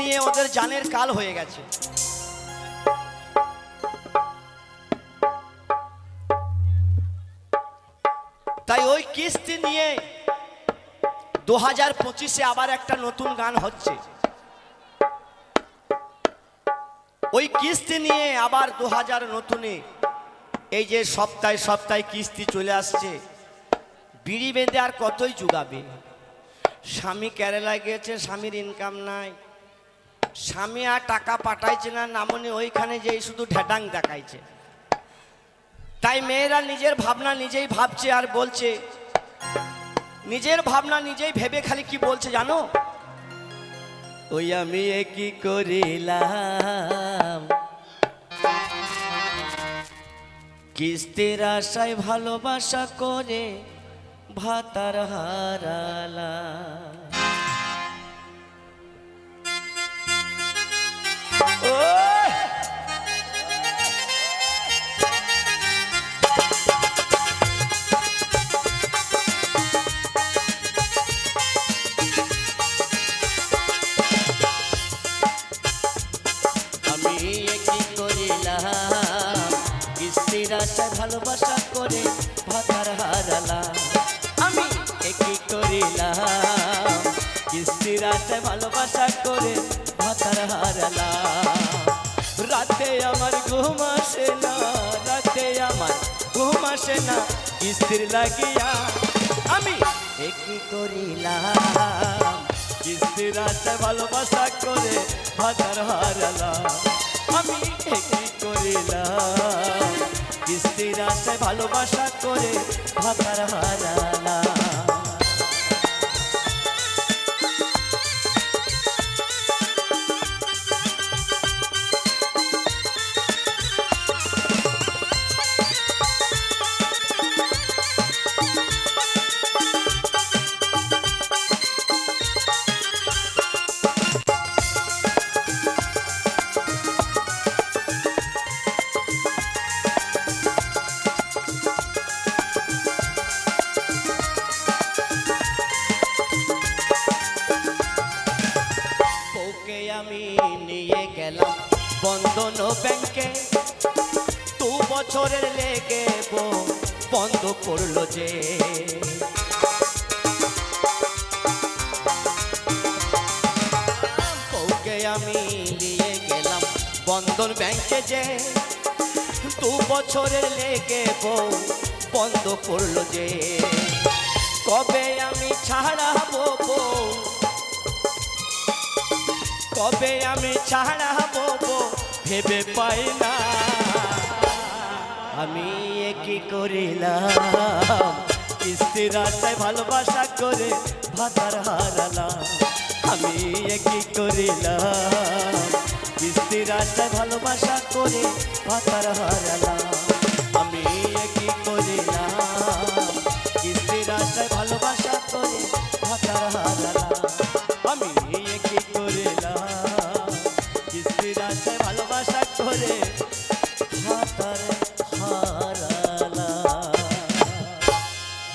নিয়ে ওদের জানের কাল হয়ে গেছে। তাই ওই কিস্তি নিয়ে দু হাজার পঁচিশে আবার একটা নতুন গান হচ্ছে। ওই কিস্তি নিয়ে আবার দু হাজার নতুনে এই যে সপ্তাহে সপ্তাহে কিস্তি চলে আসছে, বিড়ি বেঁধে আর কতই যুগাবে স্বামী কেরালায় গিয়েছে, স্বামীর ইনকাম নাই। স্বামী আর টাকা পাঠাইছে না, নামনি ওইখানে যেই শুধু ঢেডাং দেখাইছে। তাই মেয়েরা নিজের ভাবনা নিজেই ভাবছে আর বলছে, নিজের ভাবনা নিজেই ভেবে খালি কি বলছে জানো? ওই আমি কি করিলাম? কিস্তির আশায় ভালোবাসা করে ভাতার হারালা আশায় ভালোবাসা করে ভাতার হারালাম আমি এ কি করিলাম? কিস্তির আশায় ভালোবাসা করে ভাতার হারালাম রাতে আমার ঘুম আসে না রাতে আমার ঘুম আসে না কিস্তির লাগিয়া। আমি এ কি করিলাম? কিস্তির আশায় ভালোবাসা করে ভাতার হারালাম আমি এ কি করিলাম? কিস্তির আশায় ভালোবাসা করে ভাতার হারালাম নিয়ে গেলাম বন্ধন ব্যাংকে। দু বছরের লেগে বন্ধ করল যে। আমি নিয়ে গেলাম বন্ধন ব্যাংকে যে। দু বছরের লেগে বউ বন্ধ করল যে। কবে আমি ছাড়াবো বউ কবে আমি ছাড়াবো ভেবে পাই না। আমি কি করিলাম? আশায় ভালোবাসা করে ভাতার হারালাম। আমি কি করিলাম? আশায় ভালোবাসা করে ভাতার হারালাম। আমি কি করিলাম? ভালোবাসা করে